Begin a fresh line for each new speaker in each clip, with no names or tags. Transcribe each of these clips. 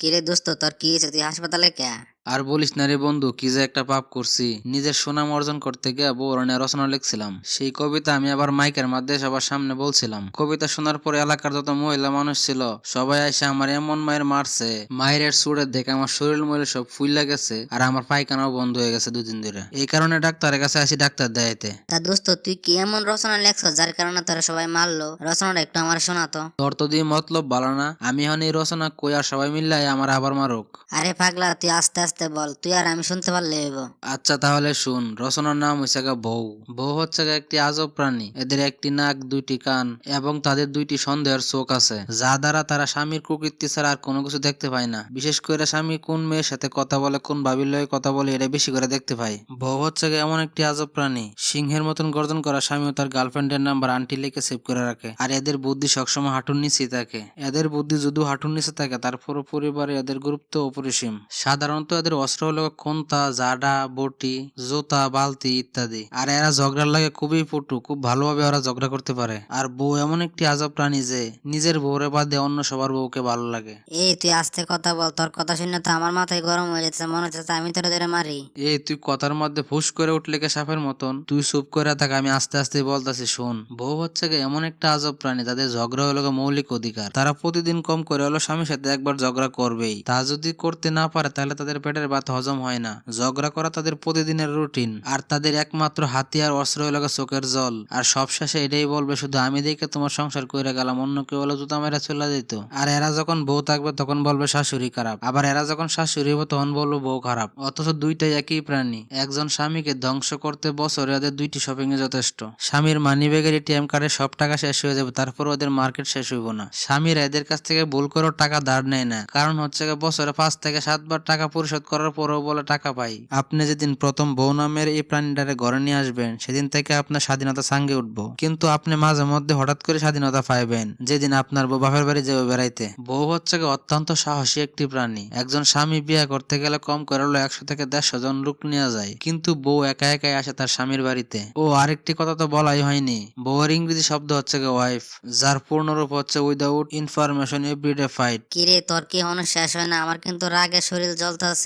কিরে দোস্ত তোর কি হয়েছে তুই হাসপাতালে কে
আর বলিস না রে বন্ধু কি যে একটা পাপ করছি। নিজের সুনাম অর্জন করতে গিয়ে বৌরণে রচনা লিখছিলাম। সেই কবিতা আমি আবার মাইকের মাধ্যমে সবার সামনে বলছিলাম। কবিতা শোনার পরে এলাকার যত মহিলা মানুষ ছিল সবাই এসে আমার এমন মায়ের মারছে মায়ের সুরের দেখে আমার শরীর মরে সব ফুইলা গেছে আর আমার পায়খানাও বন্ধ হয়ে গেছে দুদিন ধরে। এই কারণে ডাক্তারের কাছে আসি ডাক্তার দেখাইতে
তা দোস্ত তুই কি এমন রচনা লেখছ যার কারণে তোরা সবাই মারলো? রচনাটা একটু আমার শোনাতো
তোর তো দিয়ে মতলব ভালো না। আমি এখন এই রচনা কই আর সবাই মিললাই আমার আবার মারুক।
আরে পাগলা তুই আস্তে আস্তে বল, তুই আর আমি শুনতে পারলে হইব।
আচ্ছা তাহলে শুন, রচনার নাম হচ্ছে গা বউ। বউ হচ্ছে একটি আজব প্রাণী। এদের একটি নাক, দুইটি কান এবং তাদের দুইটি সন্দেহের চোখ আছে। যা দ্বারা তারা স্বামীর প্রকৃতি ছাড়া আর কোনো কিছু দেখতে পায় না। বিশেষ করে স্বামী কোন মেয়ের সাথে কথা বলে, কোন বাবির লয়ে কথা বলে এটা বেশি করে দেখতে পায়। বউ হচ্ছে এমন একটি আজব প্রাণী। সিংহের মতন গর্জন করা স্বামী ও তার গার্লফ্রেন্ডের নাম্বার আন্টি লিখে সেভ করে রাখে। আর এদের বুদ্ধি সবসময় হাঁটুর নিচেই থাকে। এদের বুদ্ধি যদি হাঁটুর নিচে থাকে তারপর পরিবারে এদের গুরুত্ব অপরিসীম। সাধারণত এদের অস্ত্র হলো কোন্তা জাডা বটি জুতা বালতি ইত্যাদি। আর এরা ঝগড়ার লাগে খুবই পটু খুব ভালোভাবে ওরা ঝগড়া করতে পারে। আর বউ এমন একটি আজব প্রাণী যে নিজের বউরে বাদে অন্য সবার বউকে ভালো লাগে।
এই তুই আস্তে কথা বল তোর কথা শুনে তো আমার মাথায় গরম হয়ে যাচ্ছে মনে হচ্ছে আমি তোরা ধরে মারি।
এই তুই কথার মধ্যে ফুস করে উঠলে কে সাপের মতন? তুই চুপ করে থাক আমি আস্তে আস্তে বলতাছি শোন। বউ হচ্ছে এমন একটা আজব প্রাণী তাদের ঝগড়া হলো মৌলিক অধিকার। তারা প্রতিদিন কম করে হলো স্বামীর সাথে একবার ঝগড়া করবেই। তা যদি করতে না পারে তাহলে তাদের পেটের ভাত হজম হয় না। ঝগড়া করা তাদের প্রতিদিনের রুটিন। আর তাদের একমাত্র হাতিয়ার অস্ত্র হলো গিয়ে চোখের জল। আর সবশেষে এটাই বলবে, শুধু আমি দেখে তোমার সংসার করে গেলাম, অন্য কেউ হলো জুতা মেরা চলে যেত আর এরা যখন বউ থাকবে, তখন বলবে, শাশুড়ি খারাপ। আবার এরা যখন শাশুড়ি হবে, তখন বলব, বউ খারাপ। অথচ দুইটাই একই প্রাণী। একজন স্বামীকে ধ্বংস করতে বছরে ওদের দুইটি শপিং এ যথেষ্ট। স্বামীর মানি ব্যাগের এটিএম কার্ডে সব টাকা শেষ হয়ে যাবে, তারপর ওদের মার্কেট শেষ হইব না। স্বামীরা এদের কাছ থেকে ভুল করেও টাকা ধার নেয় না। কারণ হচ্ছে বছরে পাঁচ থেকে সাতবার টাকা পরিশোধ করার পরেও বলে টাকা পাই। আপনি যেদিন প্রথম বউ নামের এই প্রাণীটারে ঘরে নিয়ে আসবেন সেদিন থেকে আপনার স্বাধীনতা সাঙ্গে উঠবো। কিন্তু আপনি মাঝে মধ্যে হঠাৎ করে স্বাধীনতা পাইবেন যেদিন আপনার বউ বাপের বাড়ি যাবে বেড়াইতে। বউ হচ্ছে অত্যন্ত সাহসী একটি প্রাণী। একজন স্বামী বিয়ে করতে গেলে কম করে হলো একশো থেকে দেড়শো জন লোক নেওয়া যায়। কিন্তু বউ একা একাই আসে তার স্বামীর বাড়িতে। ও আরেকটি কথা তো বলাই হয়নি। বউয়ের ইংরেজি শব্দ হচ্ছে গিয়ে ওয়াইফ যার পূর্ণরূপ হচ্ছে উইদাউট ইনফরমেশন এভরিডে ফাইট
কিরে তোর কি এখনও শেষ হয় না? আমার কিন্তু রাগে শরীর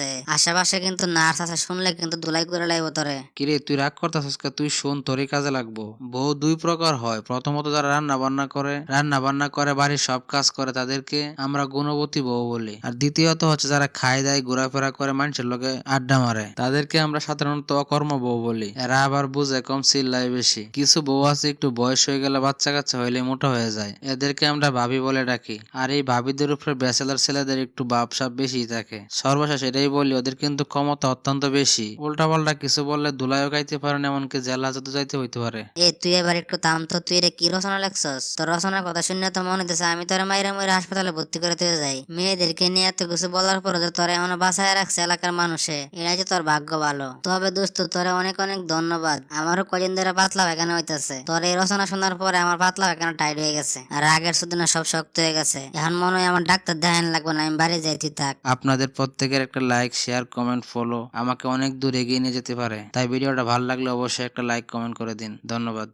জ্বলতেছে আশেপাশে কিন্তু নার্স আছে, শুনলে কিন্তু ধুলাই করে লাইব তোরে।
কিরে, তুই রাগ করতেছিস তুই শোন, তোরই কাজে লাগবো। বউ দুই প্রকার হয়। প্রথমত যারা রান্না বান্না করে রান্না বান্না করে, বাড়ির সব কাজ করে তাদেরকে আমরা গুণবতী বউ বলি। আর দ্বিতীয়ত হচ্ছে যারা খায়, দায়, ঘোরাফেরা করে, মানুষের লোকে আড্ডা মারে। তাদেরকে আমরা সাধারণত অকর্ম বউ বলি। এরা আবার বুঝে কম চিল্লায় বেশি। কিছু বউ আছে, একটু বয়স হয়ে গেলে বাচ্চা কাচ্চা হইলে মোটা হয়ে যায়। এদেরকে আমরা ভাবি বলে ডাকি। আর এই ভাবিদের উপরে ব্যাচেলার ছেলেদের একটু বাপসাপ বেশি থাকে। সর্বশেষ এটাই বলি ওদের কিন্তু ক্ষমতা অত্যন্ত বেশি। উল্টা পাল্টা কিছু বললে ধুলাইও গাইতে পারেন এমনকি জেলা যত যাইতে হইতে পারে।
এ তুই এবার একটু থাম তো তুই রে কি রচনা লেখছস? তোর রচনার কথা শুনে তো মনে হচ্ছে আমি তোর মাইরা ময়রা হাসপাতালে ভর্তি করে দিয়ে যাই। মেয়েদেরকে নিয়ে এত কিছু বলার পর যে তোর এখনও বাসায় রাখছে এলাকার মানুষে এটাই যে তোর ভাগ্য ভালো। তবে দোস্ত তোরে অনেক অনেক ধন্যবাদ। আমারও কদিন ধরে পাতলা পায়খানা হইতেছে। তোর এই রচনা শোনার পরে আমার পাতলা পায়খানা টাইট হয়ে গেছে আর আগের সুদিনে সব শক্ত হয়ে গেছে। এখন মনে হয় আমার ডাক্তার দেখান লাগবে না আমি বাড়ি যাইতে থাক।
আপনাদের প্রত্যেকের একটা লাইক শেয়ার কমেন্ট ফলো আমাকে অনেক দূর এগিয়ে নিয়ে যেতে পারে। তাই ভিডিওটা ভালো লাগলে অবশ্যই একটা লাইক কমেন্ট করে দিন। ধন্যবাদ।